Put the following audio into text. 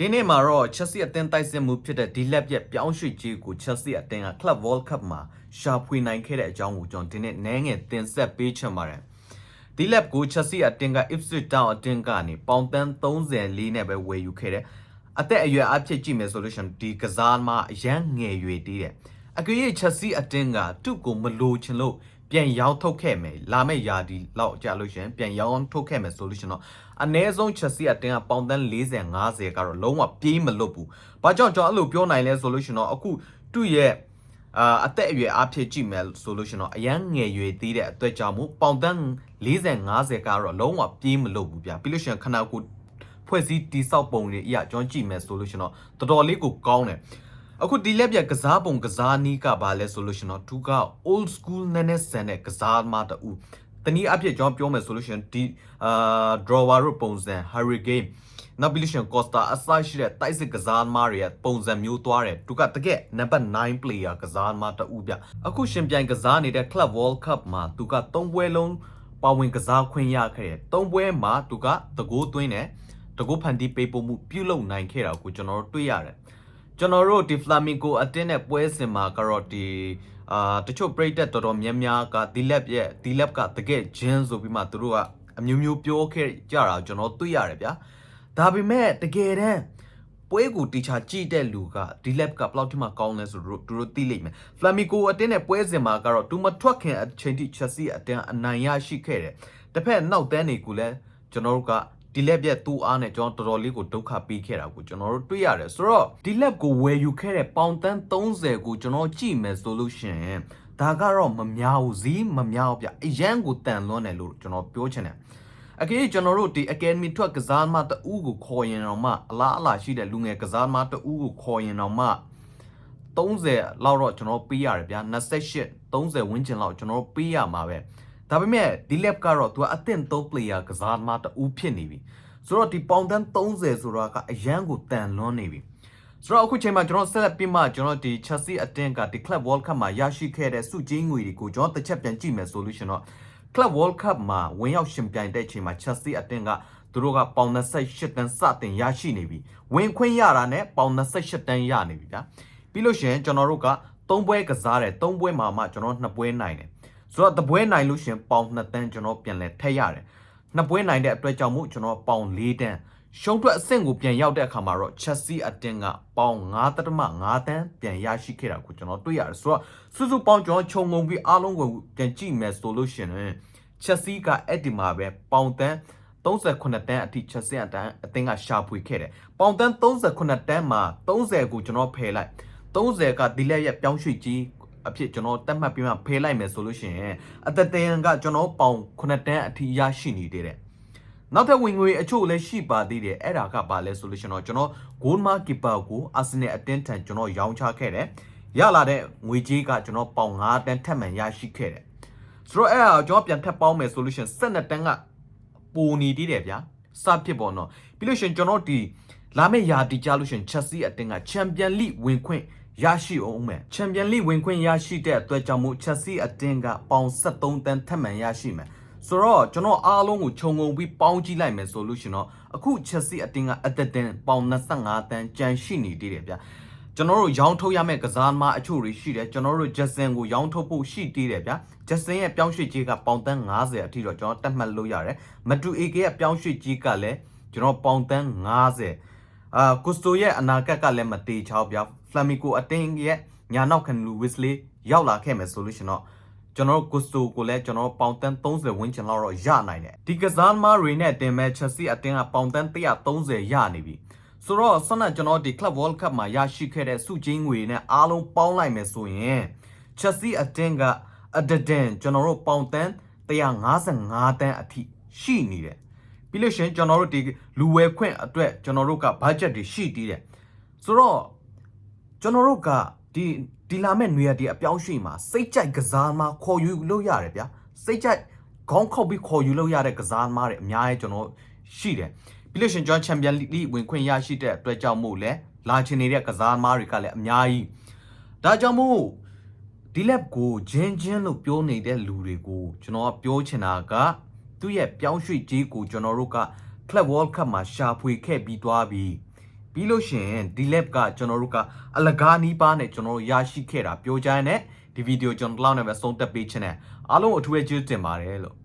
ဒီနေ့မှာတော့ Chelsea အသင်းတိုက်စစ်မှုဖြစ်တဲ့ဒီလက်ပြက်ပြောင်းရွှေ့ကြီးကို Chelsea အသင်းက Club World Cup မှာရှာဖွေနိုင်ခဲ့တဲ့အကြောင်းကိုကျွန်တော်ဒီနေ့နည်းငယ်တင်ဆက်ပေးချင်ပါတယ်ဒီလက်ကို Chelsea အသင်းက Ipswich Town အသင်းကနေပေါင်တန်း34နဲ့ပဲဝယ်ယူခဲ့တယ်အသက်အရွယ်အဖြစ်ကြည့်မယ်ဆိုလို့ရှိရင်ဒီကစားမှာအရန်ငယ်ရွယ်သေးတယ်အကွေ Chelsea အသင်းကသူ့ကိုမလိုချင်လို့ ပြန်ရောင်းထုတ်ခဲ့မယ်လာမယ့်ယာဒီလောက်ကြာလို့ရှရင်ပြန်ရောင်းထုတ်ခဲ့မယ်ဆိုလို့ရှရင်တော့အနည်းဆုံး Chelsea အတင်းကပေါင်တန်း40 50ကတော့လုံးဝပြေးမလွတ်ဘူး။ဘာကြောင့်ကျွန်တော်အဲ့လိုပြောနိုင်လဲဆိုလို့ရှရင်တော့အခုသူ့ရဲ့အာအသက်အရွယ်အဖြစ်ကြည့်မယ်ဆိုလို့ရှရင်တော့အရန်ငယ်ရွယ်သေးတဲ့အတွက်ကြောင့်မို့ပေါင်တန်း40 50ကတော့လုံးဝပြေးမလွတ်ဘူးဗျာ။ပြီးလို့ရှရင်ခဏကိုဖွဲ့စည်းတိဆောက်ပုံတွေအရာကျွန်တော်ကြည့်မယ်ဆိုလို့ရှရင်တော့တော်တော်လေးကိုကောင်းတယ်။ အခုဒီလက်ပြကစားပုံကစားနီးကဘာလဲဆိုလို့ရှင်တော့သူက old school နည်းနည်းဆန်တဲ့ကစားမတူတနည်းအားဖြင့်ကျွန်တော်ပြောမယ်ဆိုလို့ရှင်ဒီအာ drawer တို့ပုံစံ hurricane နောက်ပြီးလို့ရှင် costa အစရှိတဲ့တိုက်စစ်ကစားသမားတွေရဲ့ပုံစံမျိုးသွားတယ်သူကတကယ် number 9 player ကစားသမားတူဗျအခုရှင်ပြိုင်ကစားနေတဲ့ club world cup မှာသူက၃ပွဲလုံးပါဝင်ကစားခွင့်ရခဲ့တယ်၃ပွဲမှာသူကတကိုးသွင်းတယ်တကိုးဖန်တီးပေးပို့မှုပြုလုပ်နိုင်ခဲ့တာကိုကျွန်တော်တို့တွေ့ရတယ် ကျွန်တော်တို့ဒီ Flamingo အတင်းနဲ့ပွဲစဉ်မှာကတော့ဒီအာတချို့ပရိသတ်တော်တော်များများကဒီလက်ရဲ့ဒီလက်ကတကယ်ဂျင်းဆိုပြီးမှသူတို့ကအမျိုးမျိုးပြောခဲ့ကြတာကျွန်တော်တွေ့ရတယ်ဗျာဒါပေမဲ့တကယ်တမ်းပွဲကိုတီချာကြည့်တဲ့လူကဒီလက်ကဘလောက်ထိမှကောင်းလဲဆိုတော့သူတို့သိလိမ့်မယ် Flamingo အတင်းနဲ့ပွဲစဉ်မှာကတော့သူမထွက်ခင်အချိန်ထိ Chelsea အတင်းအနိုင်ရရှိခဲ့တယ်တစ်ဖက်နောက်တန်းတွေကိုလည်းကျွန်တော်တို့က ဒီလက်ပြက်သူ့အားနဲ့ကျွန်တော်တော်တော်လေးကိုဒုက္ခပေးခဲ့တာကိုကျွန်တော်တို့တွေ့ရတယ်ဆိုတော့ဒီလက်ကိုဝယ်ယူခဲ့တဲ့ပေါင်တန်း30ကိုကျွန်တော်ကြည့်မယ်ဆိုလို့ရှိရင်ဒါကတော့မများဘူးဇီးမများဘူးဗျအရန်ကိုတန်လွန်းတယ်လို့ကျွန်တော်ပြောချင်တယ်အကေကျွန်တော်တို့ဒီ Academy ထွက်ကစားမတူကိုခေါ်ရင်တော့မှအလားအလာရှိတဲ့လူငယ်ကစားမတူကိုခေါ်ရင်တော့မှ30လောက်တော့ကျွန်တော်ပေးရတယ်ဗျာ28 30ဝန်းကျင်လောက်ကျွန်တော်ပေးရမှာပဲ ဒါပေမဲ့ဒီ lab ကတော့သူကအသင့်သုံး player ကစားသမားတူဖြစ်နေပြီဆိုတော့ဒီပေါင်တန်း30ဆိုတာကအရန်ကိုတန်လွန်းနေပြီဆိုတော့အခုချိန်မှာကျွန်တော်ဆက်လက်ပြီးမှကျွန်တော်ဒီ Chelsea အတင်းကဒီ Club World Cup မှာရရှိခဲ့တဲ့စုကြီးငွေတွေကိုကျွန်တော်တစ်ချက်ပြန်ကြည့်မယ်ဆိုလို့ရှင်တော့ Club World Cup မှာဝင်ရောက်ရှင်ပြိုင်တဲ့ချိန်မှာ Chelsea အတင်းကသူတို့ကပေါင်28တန်းစတင်ရရှိနေပြီဝင်ခွင့်ရတာနဲ့ပေါင်28တန်းရနေပြီဗျာပြီးလို့ရှင်ကျွန်တော်တို့က3ပွဲကစားတယ်3ပွဲမှာမှကျွန်တော်2ပွဲနိုင်တယ် ဆိုတော့တပွဲနိုင်လို့ရှင်ပေါင်2တန်းကျွန်တော်ပြန်လဲထည့်ရတယ်နှစ်ပွဲနိုင်တဲ့အတွက်ကြောင့်မို့ကျွန်တော်ပေါင်၄တန်းရှုံးထွက်အဆင့်ကိုပြန်ရောက်တဲ့အခါမှာတော့ Chelsea အတင်းကပေါင်9.5တန်းပြန်ရရှိခဲ့တာကိုကျွန်တော်တွေ့ရတယ်ဆိုတော့စုစုပေါင်းကျွန်တော်ခြုံငုံပြီးအားလုံးကိုပြန်ကြည့်မယ်ဆိုလို့ရှင်ရင် Chelsea ကအဲ့ဒီမှာပဲပေါင်တန်း38တန်းအထိ Chelsea အတန်းအတင်းကရှာဖွေခဲ့တယ်ပေါင်တန်း38တန်းမှာ30ကိုကျွန်တော်ဖယ်လိုက်30ကဒီလက်ရဲ့ပြောင်းရွှေ့ကြီး အဖြစ်ကျွန်တော်တတ်မှတ်ပြီးမှဖယ်လိုက်မယ်ဆိုလို့ရှိရင်အသက်တန်ကကျွန်တော်ပေါင်9တန်းအထိရရှိနေသေးတယ်နောက်ထပ်ဝင်ငွေအချို့လည်းရှိပါသေးတယ်အဲ့ဒါကပါလဲဆိုလို့ရှိရင်တော့ကျွန်တော် goal mark keeper ကို Arsenal အတင်းထန်ကျွန်တော်ရောင်းချခဲ့တယ်ရလာတဲ့ငွေကြေးကကျွန်တော်ပေါင်9တန်းထပ်မံရရှိခဲ့တယ်ဆိုတော့အဲ့ဒါကျွန်တော်ပြန်ထပ်ပေါင်းမယ်ဆိုလို့ရှိရင်12တန်းကပိုနေသေးတယ်ဗျာစဖြစ်ပေါ့နော်ပြီးလို့ရှိရင်ကျွန်တော်ဒီလာမယ့်ရာတီကြလို့ရှိရင် Chelsea အတင်းက Champion League ဝင်ခွင့် ရရှိအောင်မယ်ချန်ပီယံလိဝင်ခွင့်ရရှိတဲ့အတွက်ကြောင့်မို့ချက်စီအတင်းကပေါင်73တန်းထပ်မံရရှိမယ်ဆိုတော့ကျွန်တော်အားလုံးကိုခြုံငုံပြီးပေါင်းကြည့်လိုက်မယ်ဆိုလို့ရှင်တော့အခုချက်စီအတင်းကအသက်တန်းပေါင်25တန်းကြန့်ရှိနေသေးတယ်ဗျကျွန်တော်တို့ရောင်းထုတ်ရမယ့်ကစားသမားအချို့တွေရှိတယ်ကျွန်တော်တို့ဂျက်ဆန်ကိုရောင်းထုတ်ဖို့ရှိသေးတယ်ဗျဂျက်ဆန်ရဲ့ပြောင်းရွှေ့ကြီးကပေါင်တန်း90အထိတော့ကျွန်တော်တတ်မှတ်လို့ရတယ်မတူအေကေရဲ့ပြောင်းရွှေ့ကြီးကလည်းကျွန်တော်ပေါင်တန်း90 အာကုစတိုရဲ့အနာဂတ်ကလည်းမတေချောက်ဗျဖလမီကိုအတင်းရဲ့ညာနောက်ခံလူဝစ်လေးရောက်လာခဲ့မယ်ဆိုလို့ရှင်တော့ကျွန်တော်ကိုစတိုကိုလည်းကျွန်တော်ပေါင်တန်း30ဝန်းကျင်လောက်တော့ရနိုင်တယ်ဒီကစားသမားတွေနဲ့တင်မဲ့ချက်စီအတင်းကပေါင်တန်း130ရနေပြီဆိုတော့ဆန္ဒကျွန်တော်ဒီ Club World Cup မှာရရှိခဲ့တဲ့စုချင်းငွေနဲ့အားလုံးပေါင်းလိုက်မယ်ဆိုရင်ချက်စီအတင်းကအဒဒန်ကျွန်တော်တို့ပေါင်တန်း155တန်းအထိရှိနေတယ် ပြီးလို့ရှင်ကျွန်တော်တို့ဒီလူဝယ်ခွင့်အတွက်ကျွန်တော်တို့ကဘတ်ဂျက်တွေရှိတည်တယ်ဆိုတော့ကျွန်တော်တို့ကဒီဒီလာမဲ့နွေရဒီအပြောင်းရွှေ့မှာစိတ်ကြိုက်ကစားသမားခေါ်ယူလို့ရတယ်ဗျာစိတ်ကြိုက်ခေါင်းခောက်ပြီးခေါ်ယူလို့ရတဲ့ကစားသမားတွေအများကြီးကျွန်တော်ရှိတယ်ပြီးလို့ရှင်ကျွန်တော်ချန်ပီယံလိဝင်ခွင့်ရရှိတဲ့အတွက်ကြောင့်မို့လဲလာချင်နေတဲ့ကစားသမားတွေကလည်းအများကြီးဒါကြောင့်မို့ဒီလက်ကိုဂျင်းဂျင်းလို့ပြောနေတဲ့လူတွေကိုကျွန်တော်ကပြောချင်တာက သူ့ရဲ့ပြောင်းရွှေ့ကြီးကိုကျွန်တော်တို့က Club World Cup မှာရှာဖွေခဲ့ပြီးသွားပြီပြီးလို့ရှိရင်ဒီ lab ကကျွန်တော်တို့ကအလကားနီးပါးနဲ့ကျွန်တော်တို့ရရှိခဲ့တာပြောကြရတဲ့ဒီဗီဒီယိုကျွန်တော်တို့လောက်နဲ့ပဲဆုံးသက်ပေးခြင်းနဲ့အားလုံးအထူးပဲကျေးဇူးတင်ပါတယ်လို့